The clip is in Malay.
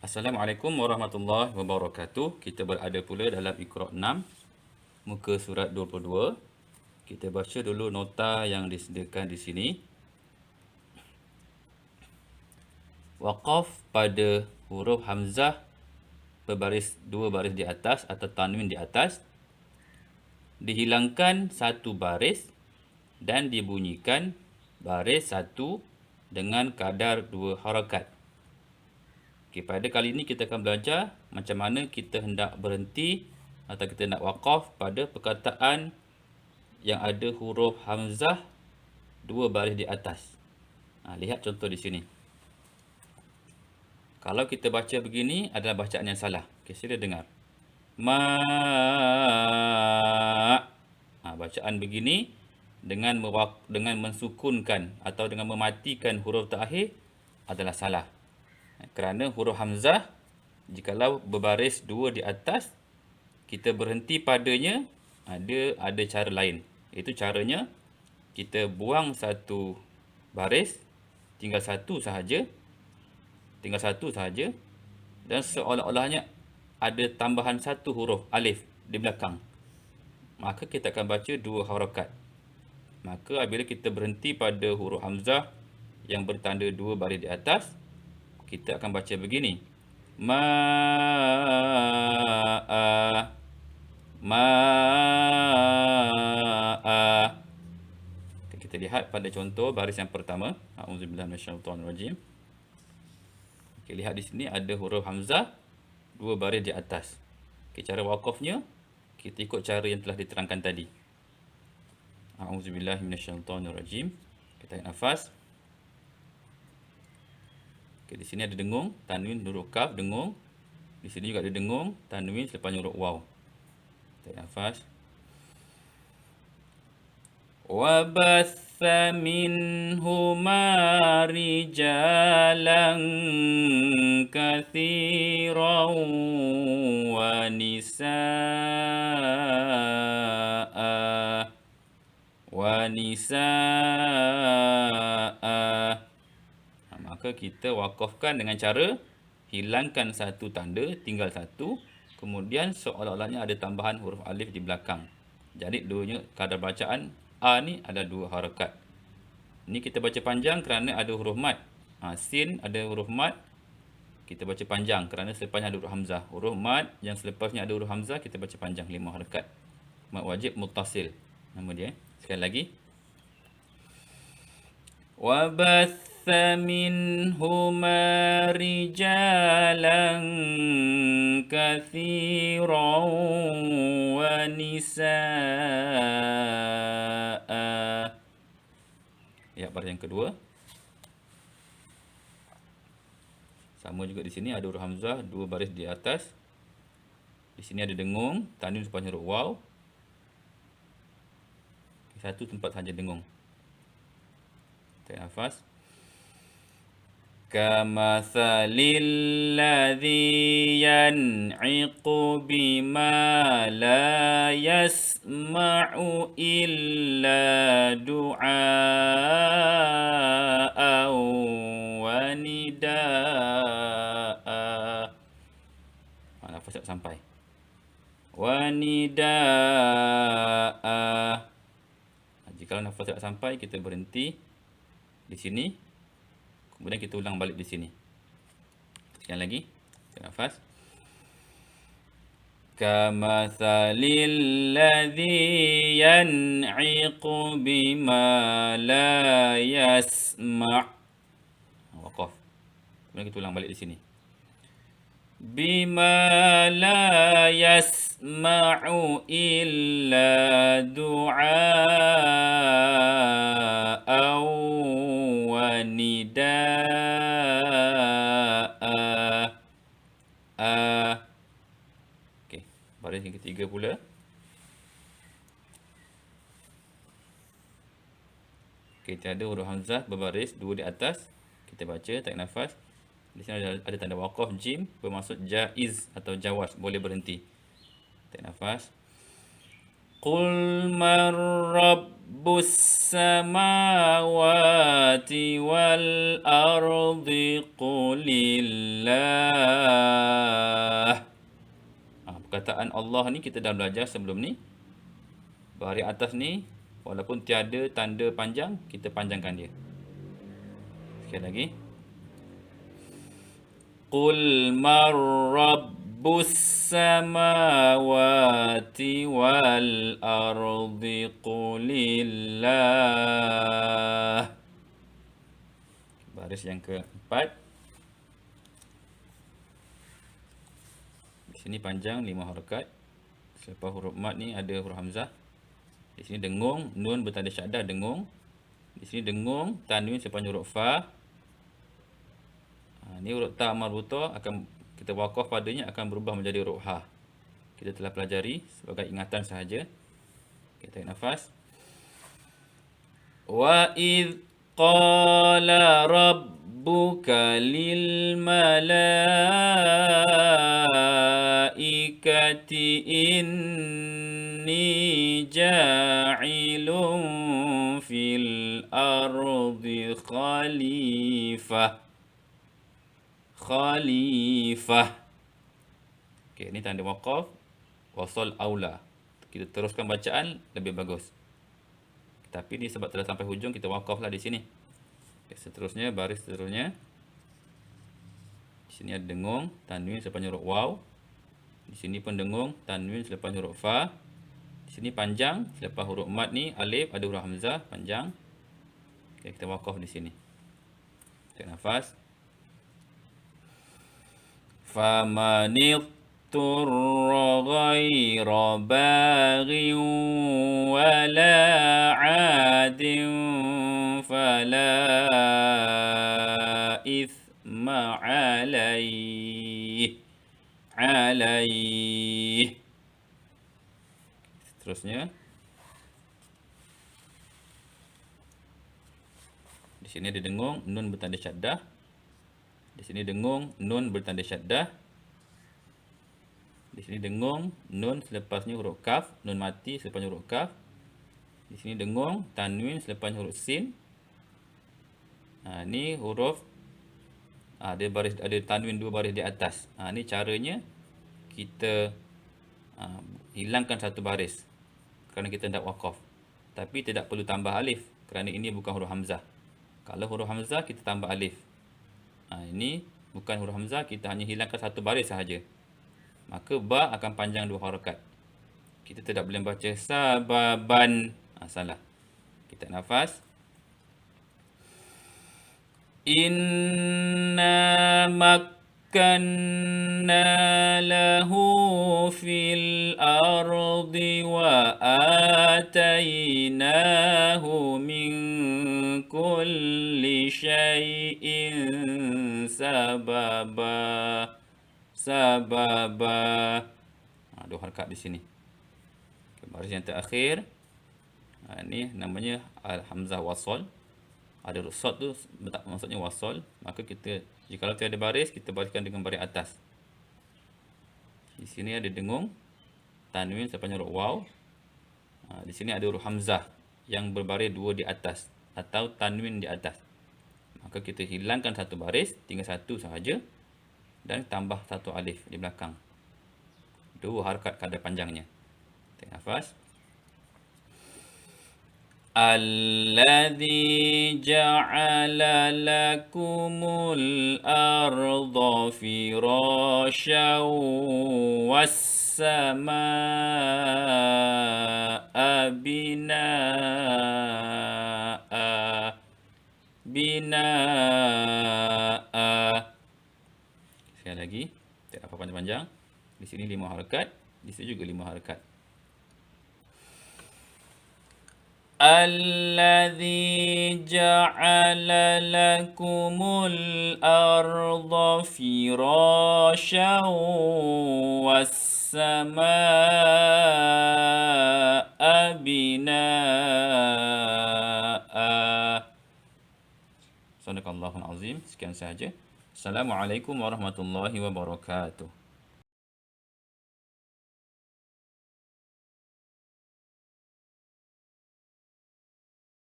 Assalamualaikum warahmatullahi wabarakatuh. Kita berada pula dalam Iqra 6 muka surat 22. Kita baca dulu nota yang disediakan di sini. Waqaf pada huruf hamzah berbaris dua baris di atas atau tanwin di atas dihilangkan satu baris dan dibunyikan baris satu dengan kadar dua harakat. Okay, pada kali ini kita akan belajar macam mana kita hendak berhenti atau kita nak wakaf pada perkataan yang ada huruf hamzah dua baris di atas. Ha, lihat contoh di sini. Kalau kita baca begini adalah bacaan yang salah. Okay, sila dengar. Ma ha, bacaan begini dengan dengan mensukunkan atau dengan mematikan huruf terakhir adalah salah kerana huruf hamzah jikalau berbaris dua di atas kita berhenti padanya ada ada cara lain. Itu caranya kita buang satu baris tinggal satu sahaja tinggal satu sahaja dan seolah-olahnya ada tambahan satu huruf alif di belakang. Maka kita akan baca dua harakat maka apabila kita berhenti pada huruf hamzah yang bertanda dua baris di atas kita akan baca begini. Ma a ma a kita lihat pada contoh baris yang pertama. Auzubillahi minasyaitonirrajim. Okey, lihat di sini ada huruf hamzah dua baris di atas. Okey, cara wakafnya kita ikut cara yang telah diterangkan tadi. Auzubillahi minasyaitonirrajim. Kita tarik nafas. Okay, di sini ada dengung, tanwin, huruf kaf, dengung. Di sini juga ada dengung, tanwin selepasnya huruf waw. Tarik nafas. Rijalan kathiran wa nisaa wa nisaa maka kita wakafkan dengan cara hilangkan satu tanda, tinggal satu. Kemudian seolah-olahnya ada tambahan huruf alif di belakang. Jadi duanya kadar bacaan A ni ada dua harakat. Ini kita baca panjang kerana ada huruf mat. Ha, sin ada huruf mat. Kita baca panjang kerana selepasnya ada huruf hamzah. Huruf mat yang selepasnya ada huruf hamzah kita baca panjang lima harakat. Mat wajib mutasil. Nama dia. Sekali lagi. Wabath منهما رجالا كثيرا ونساء Ya, baris yang kedua. Sama juga di sini ada huruf hamzah, dua baris di atas. Di sini ada dengung, tanwin sepanjang huruf waw. Satu tempat saja dengung. Tarik nafas. كمثل الذي ينعق بما لا يسمع إلا دعاء ونداء mana fasad sampai wanidaa jika nafas tak sampai kita berhenti di sini Kemudian kita ulang balik di sini. Sekali lagi. Tarik nafas. Kamathalil ladhi yan'iqu bima la yasma' Waqaf. Kemudian kita ulang balik di sini. Bima la yasma'u illa du'a'aw pula. Kita ada huruf hamzah berbaris dua di atas. Kita baca tarik nafas. Di sini ada, ada tanda waqaf jim. Bermaksud jaiz atau jawaz boleh berhenti. Tarik nafas. Qul man rabbus samawati wal ardi qulillah perkataan Allah ni kita dah belajar sebelum ni. Baris atas ni walaupun tiada tanda panjang, kita panjangkan dia. Sekali lagi. Qul mar rabbus samawati wal ardi qulillah. Baris yang keempat. Sini panjang lima harakat. Selepas huruf mat ni ada huruf hamzah. Di sini dengung, nun bertanda syaddah dengung. Di sini dengung, tanwin sepanjang huruf fa. Ha, ni huruf ta marbuta akan kita wakaf padanya akan berubah menjadi huruf ha. Kita telah pelajari sebagai ingatan sahaja. Kita tarik nafas. Wa id qala rabbuka lil malaikati inni ja'ilun fil ardi khalifah khalifah. Okey, ini tanda waqaf. Wasal aula. Kita teruskan bacaan lebih bagus. Tapi ni sebab telah sampai hujung kita waqaflah di sini. Okay, seterusnya baris seterusnya. Di sini ada dengung, tanwin selepas huruf waw. Di sini pun dengung, tanwin selepas huruf fa. Di sini panjang selepas huruf mat ni alif ada huruf hamzah panjang. Okay, kita waqaf di sini. Tarik nafas. فمن اضطر غير باغ ولا عاد فلا Seterusnya Di sini ada dengung Nun bertanda syaddah di sini dengung nun bertanda syaddah. Di sini dengung nun selepasnya huruf kaf, nun mati selepasnya huruf kaf. Di sini dengung tanwin selepasnya huruf sin. Ha, ni huruf ha, ada baris ada tanwin dua baris di atas. Ha, ni caranya kita ha, hilangkan satu baris kerana kita hendak wakaf. Tapi tidak perlu tambah alif kerana ini bukan huruf hamzah. Kalau huruf hamzah kita tambah alif. Ha, ini bukan huruf hamzah, kita hanya hilangkan satu baris sahaja. Maka ba akan panjang dua harakat. Kita tidak boleh baca sababan. Ha, salah. Kita nafas. Inna makkanna lahu fil ardi wa atainahu min kulli syai'in sababa ha, dua harakat di sini. Baris yang terakhir. Ha, ni namanya al hamzah wasal. Ada rusat tu maksudnya wasal maka kita jika kalau tiada baris kita bariskan dengan baris atas. Di sini ada dengung tanwin sepanjang huruf waw. Ha, di sini ada huruf hamzah yang berbaris dua di atas atau tanwin di atas. Maka kita hilangkan satu baris tinggal satu sahaja dan tambah satu alif di belakang. Dua harakat kadar panjangnya. Tarik nafas Ja'ala lakumul arda firashan was samaa binaa bina'a. Sekali lagi, tak apa panjang-panjang. Di sini lima harakat, di sini juga lima harakat. الذي جعل لكم الأرض فراشا والسماء بناء. صدق الله العظيم. سكان سهجه السلام عليكم ورحمه الله وبركاته